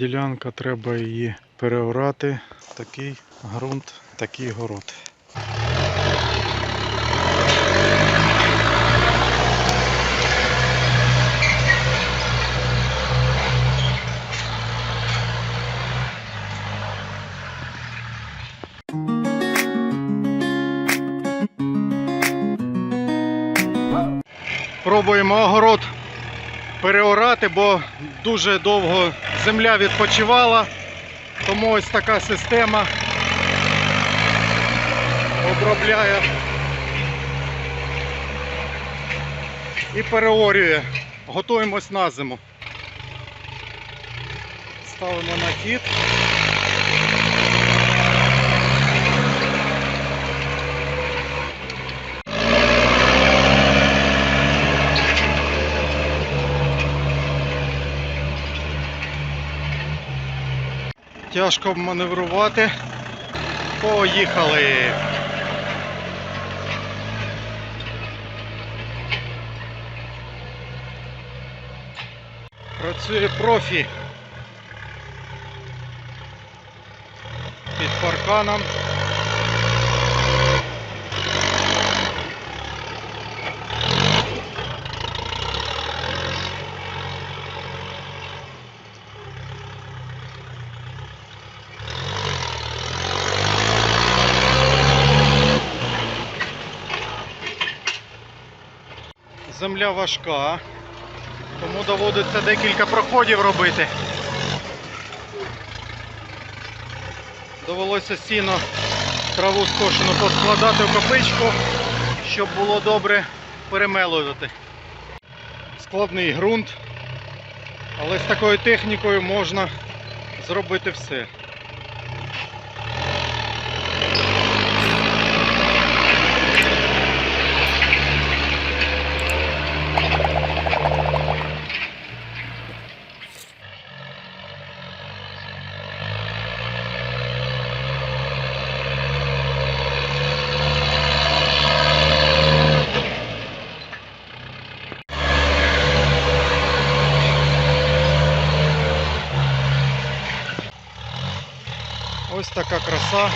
ділянка, треба її переорати. Такий ґрунт, такий город. Пробуємо огород переорати, бо дуже довго земля відпочивала. Тому ось така система обробляє і переорює. Готуємось на зиму. Ставимо на хід. Тяжко маневрувати. Поїхали. Працює профі. Під парканом. Земля важка, тому доводиться декілька проходів робити. Довелося сіно траву скошену поскладати в копичку, щоб було добре перемелувати. Складний ґрунт, але з такою технікою можна зробити все. Ось така краса.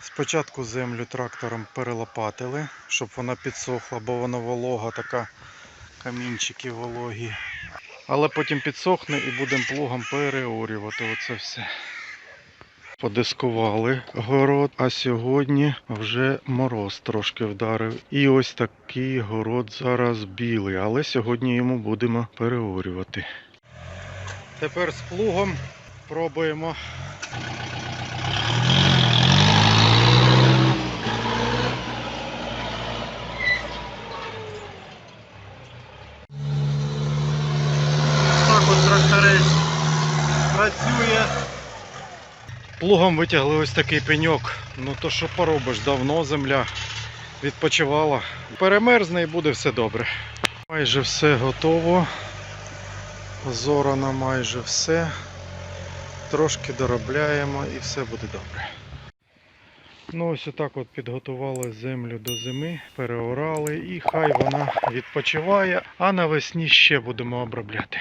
Спочатку землю трактором перелопатили, щоб вона підсохла, бо вона волога така, камінчики вологі. Але потім підсохне і будемо плугом переорювати оце все. Подискували город, а сьогодні вже мороз трошки вдарив. І ось такий город зараз білий, але сьогодні йому будемо переорювати. Тепер з плугом пробуємо. Так от тракторець працює. Плугом витягли ось такий пеньок. Ну то що поробиш, давно земля відпочивала. Перемерзне і буде все добре. Майже все готово. Зорано майже все. Трошки доробляємо і все буде добре. Ну ось отак от підготували землю до зими, переорали і хай вона відпочиває, а навесні ще будемо обробляти.